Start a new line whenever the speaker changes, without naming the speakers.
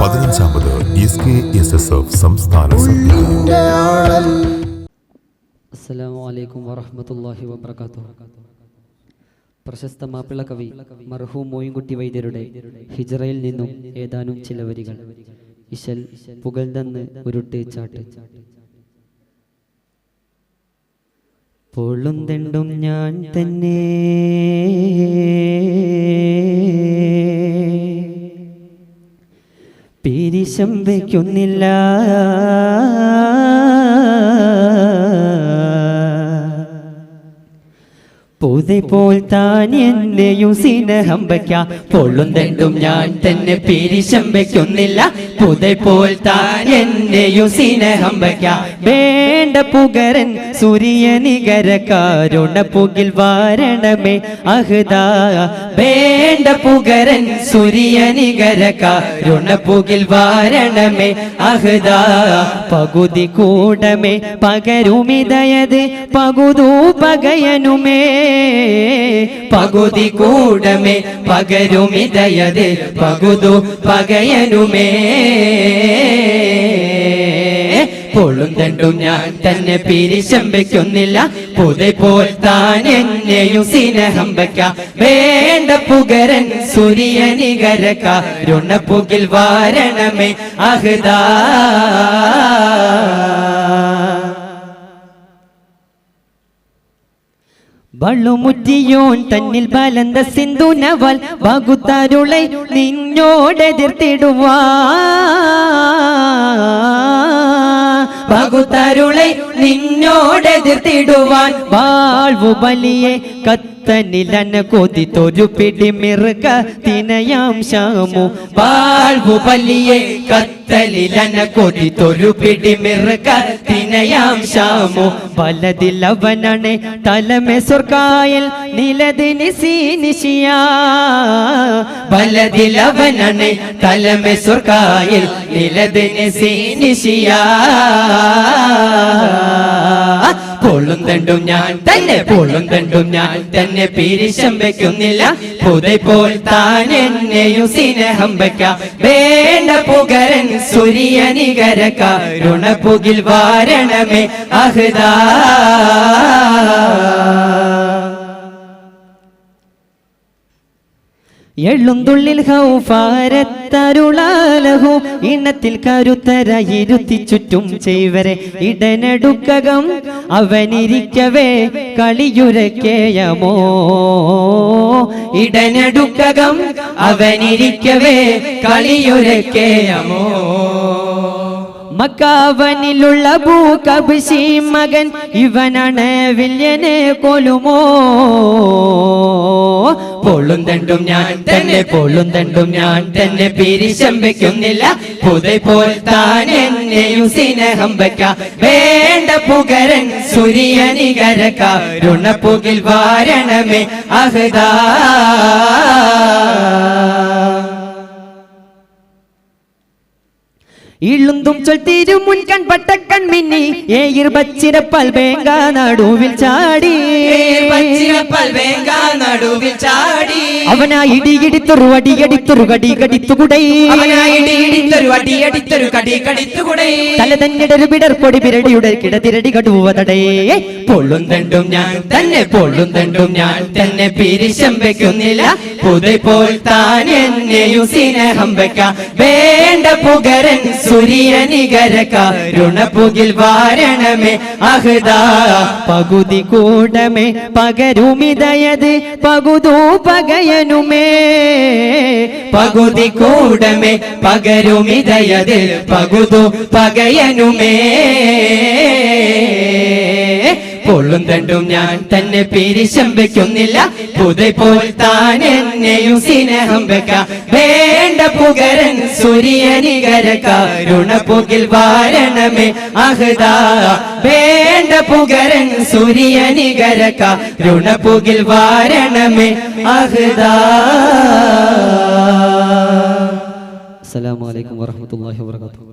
പതിനഞ്ചാമത് S K S S F സംസ്ഥാന
അസ്സലാമു അലൈക്കും വറഹ്മത്തുള്ളാഹി വബറകാതുഹു. പ്രശസ്ത മാപ്പിള കവി മർഹൂം മോയിൻകുട്ടി വൈദ്യരുടെ ഹിജറയിൽ നിന്നും ഏതാനും ചില വരികൾ. ഇശൽ പുകഴ്ന്നെന്ന് ഉരുട്ട് ചാട്ട്. പൊള്ളും തെണ്ടും ഞാൻ തന്നെ. വയ്ക്കുന്നില്ല പൂതെ പോൽ താൻ എന്നെയും സ്നേഹം വയ്ക്കാം. പൊള്ളുന്നെണ്ടും ഞാൻ തന്നെ പിരിശം വയ്ക്കുന്നില്ല. പൂതെ പോൽ താൻ എന്നെയും സ്നേഹം വയ്ക്കാം. വേണ്ട പുകരൻ സൂര്യനികരക്കാരുണ പുകിൽ വാരണമേ അഹ്ദാ. വേണ്ട പുകരൻ സൂര്യനികരക്കാരുണ പുകിൽ വാരണമേ അഹ്ദാ. പകുതി കൂടമേ പകരുമിതയത് പകുതു പകയനുമേ. പകുതി കൂടമേ പകരുമിതയത് പകുതു പകയനുമേ. പൊളും തണ്ടും ഞാൻ തന്നെ പിരിശം വെക്കുന്നില്ല. പോൽ താൻ എന്നെയും സ്നേഹം വയ്ക്ക. വേണ്ട പുകരൻ സൂര്യനികരക്കാരുണ പുകിൽ വാരണമേ അഹ്ദാ. വള്ളുമുറ്റിയോൻ തന്നിൽ ബലന്ത സിന്ധു നവൽ വകുത്താരുളെ നിന്നോടെതിർത്തിടുവാ. പകുത്തരുളை നിന്നോടെതിർത്തിടുവാൻ വാൾവു ബലിയെ കത്തനിലന കൊതിത്തൊരു പിടിമിറുക തിനയാം ശാമു. വാൾവു പല്ലിയെ കത്തലിലന കൊതിത്തൊരു പിടിമിറുക തിനയാം ശാമു. വലതിലവനാണ് തലമെ സ്വർക്കായൽ നിലതിന് സീനിശിയ. വലതിലവനാണ് തലമെ സ്വർക്കായൽ നിലതിന് സീനിശിയ. പൊള്ളും തണ്ടും ഞാൻ തന്നെ പൊള്ളും തണ്ടും ഞാൻ തന്നെ പിരിശം വെക്കുന്നില്ല. പുതൈ പോൽ താൻ എന്നെയും സ്നേഹം വെക്കാം. വേണ്ട പുകരൻ സൂര്യനികരക്കാരുണ പുകിൽ വാരണമേ അഹ്ദാ. എള്ളുന്തുള്ളിൽ ഹൗഫാരത്തരുളാലഹു. ഇണത്തിൽ കരുത്തര ഇരുത്തി ചുറ്റും ചെയ്വരെ ഇടനെടുക്കകം. അവനിരിക്കവേ കളിയുരക്കേയമോ. ഇടനെടുക്കകം അവനിരിക്കവേ കളിയുരക്കേയമോ. മക്കാവനിലുള്ള ഭൂകബിശി മകൻ ഇവനാണ് വില്യനെ കൊലുമോ പൊള്ളും തണ്ടും ഞാൻ തന്നെ പൊള്ളും തണ്ടും ഞാൻ തന്നെ പിരിശം വെക്കുന്നില്ല പുതൈ പോൽ താൻ എന്നെയും സ്നേഹം വെക്ക വേണ്ട പുകരൻ സൂര്യനികരക്കാരുണ പുകിൽ വാരണമേ അഹദാ. ഇള്ളുന്തും ചൊൽത്തിരു മുൻകൺ പട്ടക്കൺ മിന്നി ഏയിർ ബച്ചിരപ്പൽ വേങ്ക നടുവിൽ ചാടി.
നടുവിൽ ചാടി.
അവനാ ഇടിയിടിത്തൊരു അടിയടിത്തൊരു കടി. കടിത്തുകുടൈ
അവനായിടിയിടിത്തൊരു അടിയടിത്തൊരു കടി. കടിത്തുകൂടെ
തല തന്നിടൊരു പിടർപ്പൊടി പിരടിയുടെ കിടതിരടി കടുവതടേ
പൊള്ളും തണ്ടും ഞാൻ തന്നെ പൊള്ളും തണ്ടും ഞാൻ തന്നെ പിരിശം വെക്കുന്നില്ല. പുതൈ പോൽ താൻ എന്നെയും സ്നേഹം വെക്ക. വേണ്ട പുകരൻ സൂര്യനികരക്കാരുണ രുണപുകിൽ വാരണമേ അഹ്ദാ.
പകുതി കൂടമേ പകരുമിതയത് പകുതു പകയനുമേ
പകുതി കൂടമേ പകരുമിതയതിൽ പകുതു പകയനുമേ. പൊള്ളും തണ്ടും ഞാൻ തന്നെ പിരിശം വെക്കുന്നില്ല. പോൽ താൻ എന്നെയും സ്നേഹം വെക്കാം. വേണ്ട പുകരൻ സൂര്യനികരക്കാരുണ പുകിൽ വാരണമേ അഹ്ദാ. വേണ്ട പുകരൻ സൂര്യനികരക്കാരുണ പുകിൽ വാരണമേ അഹ്ദാ.
അസ്സലാമു അലൈക്കും വറഹ്മത്തുള്ളാഹി വബറകാതുഹു.